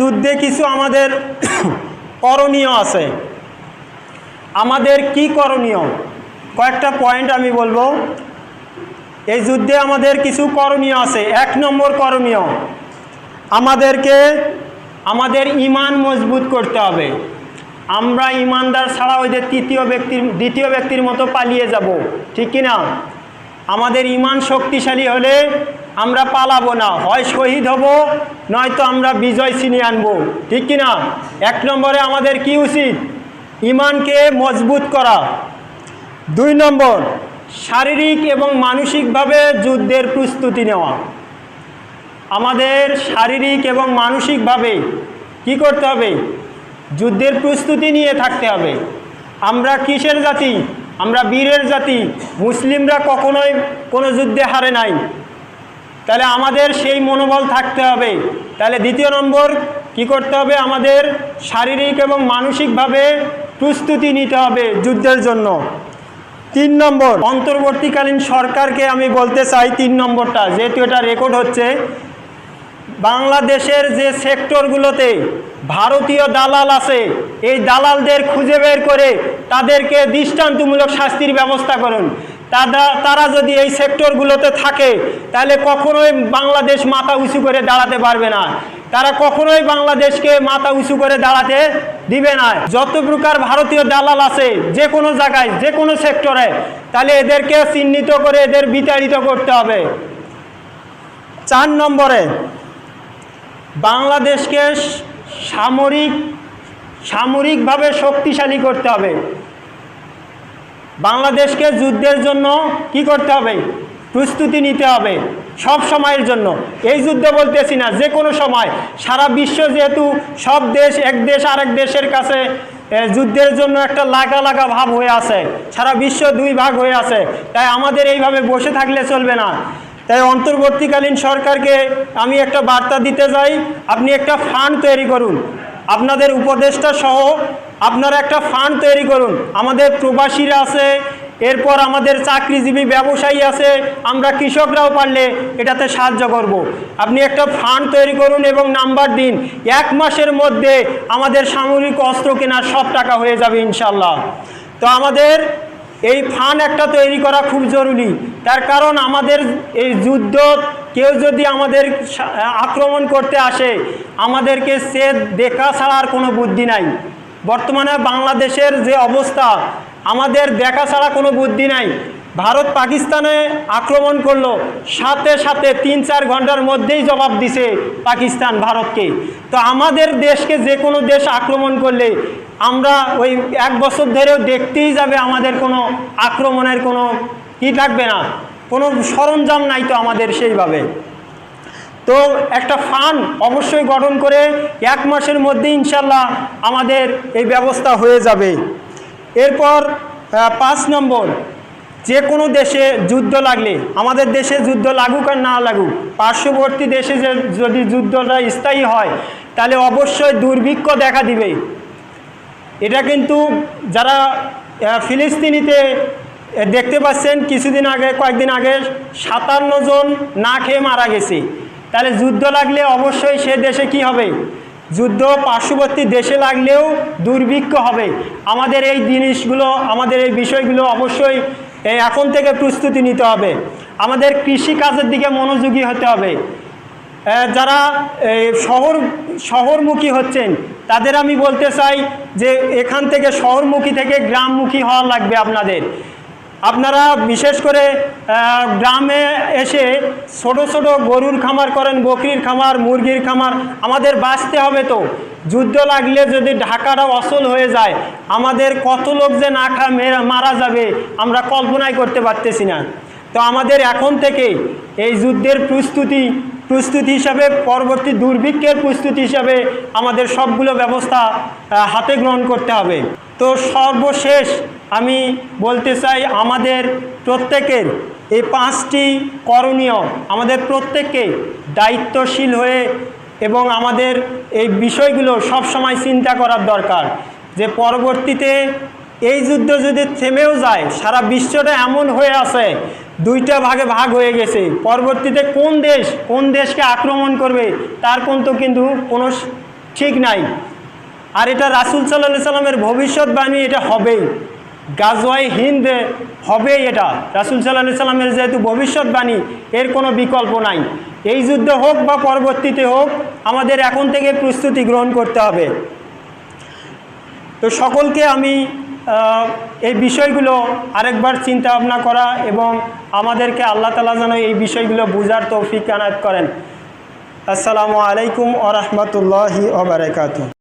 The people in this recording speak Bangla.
যুদ্ধে কিছু আমাদের করণীয় আছে। আমাদের কি করণীয়? কয়েকটা পয়েন্ট আমি বলব। এই যুদ্ধে আমাদের কিছু করণীয় আছে। এক নম্বর করণীয়, আমাদেরকে, আমাদের ইমান মজবুত করতে হবে। আমরা ইমানদার ছাড়া ওই যে তৃতীয় ব্যক্তির, দ্বিতীয় ব্যক্তির মতো পালিয়ে যাব। ঠিক কি না আমাদের ইমান শক্তিশালী হলে আমরা পালাবো না, হয় শহীদ হব, নয়তো আমরা বিজয় ছিনিয়ে আনব। ঠিক কি না এক নম্বরে আমাদের কি উচিত? ইমানকে মজবুত করা। দুই নম্বর, শারীরিক এবং মানসিকভাবে যুদ্ধের প্রস্তুতি নেওয়া। আমাদের শারীরিক এবং মানসিকভাবে কি করতে হবে? যুদ্ধের প্রস্তুতি নিয়ে থাকতে হবে। আমরা কিসের জাতি? আমরা বীরের জাতি। মুসলিমরা কখনোই কোনো যুদ্ধে হারে নাই। তাহলে আমাদের সেই মনোবল থাকতে হবে। তাহলে দ্বিতীয় নম্বর, কি করতে হবে? আমাদের শারীরিক এবং মানসিকভাবে প্রস্তুতি নিতে হবে যুদ্ধের জন্য। তিন নম্বর, অন্তর্বর্তীকালীন সরকারকে আমি বলতে চাই তিন নম্বরটা, যেহেতু এটা রেকর্ড হচ্ছে। বাংলাদেশের যে সেক্টরগুলোতে ভারতীয় দালাল আছে, এই দালালদের খুঁজে বের করে তাদেরকে দৃষ্টান্তমূলক শাস্তির ব্যবস্থা করুন। তারা তারা যদি এই সেক্টরগুলোতে থাকে, তাহলে কখনোই বাংলাদেশ মাথা উঁচু করে দাঁড়াতে পারবে না। তারা কখনোই বাংলাদেশকে মাথা উঁচু করে দাঁড়াতে দিবে না। যত প্রকার ভারতীয় দালাল আছে, যে কোনো জায়গায়, যে কোনো সেক্টরে, তাহলে এদেরকে চিহ্নিত করে এদের বিতাড়িত করতে হবে। চার নম্বরে, বাংলাদেশকে সামরিক, সামরিকভাবে শক্তিশালী করতে হবে। বাংলাদেশকে যুদ্ধের জন্য কি করতে হবে? প্রস্তুতি নিতে হবে সব সময়ের জন্য। এই যুদ্ধ বলতেছি না, যে কোনো সময়। সারা বিশ্ব যেহেতু সব দেশ, এক দেশ আরেক দেশের কাছে যুদ্ধের জন্য একটা লাগা লাগা ভাব হয়ে আছে। সারা বিশ্ব দুই ভাগ হয়ে আছে। তাই আমাদের এইভাবে বসে থাকলে চলবে না। তাই অন্তর্বর্তীকালীন সরকারকে আমি একটা বার্তা দিতে যাই আপনি একটা ফান্ড তৈরি করুন। আপনাদের উপদেষ্টা সহ আপনারা একটা ফান্ড তৈরি করুন। আমাদের প্রবাসীরা আছে, এরপর আমাদের চাকরিজীবী ব্যবসায়ী আছে, আমরা কৃষকরাও পারলে এটাতে সাহায্য করব। আপনি একটা ফান্ড তৈরি করুন এবং নাম্বার দিন। এক মাসের মধ্যে আমাদের সামরিক অস্ত্র কেনার সব টাকা হয়ে যাবে ইনশাল্লাহ তো আমাদের এই ফান্ড একটা তৈরি করা খুব জরুরি। তার কারণ আমাদের এই যুদ্ধ, কেউ যদি আমাদের আক্রমণ করতে আসে, আমাদেরকে সে দেখা ছাড়া আর কোনো বুদ্ধি নাই। বর্তমানে বাংলাদেশের যে অবস্থা, আমাদের দেখা ছাড়া কোনো বুদ্ধি নাই। ভারত পাকিস্তানে আক্রমণ করল, সাথে সাথে তিন চার ঘণ্টার মধ্যেই জবাব দিছে পাকিস্তান ভারতকে। তো আমাদের দেশকে যে কোনো দেশ আক্রমণ করলে, আমরা ওই এক বছর ধরেও দেখতেই যাবে আমাদের কোনো আক্রমণের কোনো কি থাকবে না। কোনো সরঞ্জাম নাই তো আমাদের সেইভাবে। তো একটা ফান্ড অবশ্যই গঠন করে এক মাসের মধ্যে ইনশাল্লাহ আমাদের এই ব্যবস্থা হয়ে যাবে। এরপর পাঁচ নম্বর, যে কোনো দেশে যুদ্ধ লাগলে, আমাদের দেশে যুদ্ধ লাগুক আর না লাগুক, পার্শ্ববর্তী দেশে যে, যদি যুদ্ধটা স্থায়ী হয়, তাহলে অবশ্যই দুর্ভিক্ষ দেখা দিবে। এটা কিন্তু যারা ফিলিস্তিনিতে দেখতে পাচ্ছেন, কিছুদিন আগে, কয়েকদিন আগে সাতান্ন জন না খেয়ে মারা গেছে। তাহলে যুদ্ধ লাগলে অবশ্যই সে দেশে কি হবে? যুদ্ধ পার্শ্ববর্তী দেশে লাগলেও দুর্ভিক্ষ হবে। আমাদের এই জিনিসগুলো, আমাদের এই বিষয়গুলো অবশ্যই এখন থেকে প্রস্তুতি নিতে হবে। আমাদের কৃষিকাজের দিকে মনোযোগী হতে হবে। যারা শহর, শহরমুখী হচ্ছেন, তাদের আমি বলতে চাই যে এখান থেকে শহরমুখী থেকে গ্রামমুখী হওয়া লাগবে আপনাদের। আপনারা বিশেষ করে গ্রামে এসে ছোট ছোট গরুর খামার করেন, বকরির খামার, মুরগির খামার, আমাদের বাঁচতে হবে তো। যুদ্ধ লাগলে যদি ঢাকাটা অচল হয়ে যায়, আমাদের কত লোক যে না খা মারা যাবে, আমরা কল্পনাই করতে পারতেছি না। তো আমাদের এখন থেকে এই যুদ্ধের প্রস্তুতি প্রস্তুতি হিসাবে, পরবর্তী দুর্ভিক্ষের প্রস্তুতি হিসাবে আমাদের সবগুলো ব্যবস্থা হাতে গ্রহণ করতে হবে। তো সর্বশেষ আমি বলতে চাই আমাদের প্রত্যেকের এই পাঁচটি করণীয় আমাদের প্রত্যেককে দায়িত্বশীল হয়ে এবং আমাদের এই বিষয়গুলো সব সময় চিন্তা করার দরকার যে পরবর্তীতে এই যুদ্ধ যদি থেমেও যায়, সারা বিশ্বটা এমন হয়ে আছে, দুইটা ভাগে ভাগ হয়ে গেছে। পরবর্তীতে কোন দেশ, কোন দেশকে আক্রমণ করবে, তার কিন্তু কিন্তু কোনো ঠিক নাই। আর এটা রাসুল সাল্লাহ সাল্লামের ভবিষ্যৎবাণী, এটা হবেই। গাজওয়াই হিন্দ হবেই এটা। রাসুল সাল্লাহ সাল্লামের যেহেতু ভবিষ্যৎবাণী, এর কোনো বিকল্প নাই। এই যুদ্ধ হোক বা পরবর্তীতে হোক, আমাদের এখন থেকে প্রস্তুতি গ্রহণ করতে হবে। তো সকলকে আমি এই বিষয়গুলো আরেকবার চিন্তা ভাবনা করা এবং আমাদেরকে আল্লাহ তালা যেন এই বিষয়গুলো বোঝার তৌফিক আনায়ত করেন। আসসালামু আলাইকুম আ রহমতুল্লাহি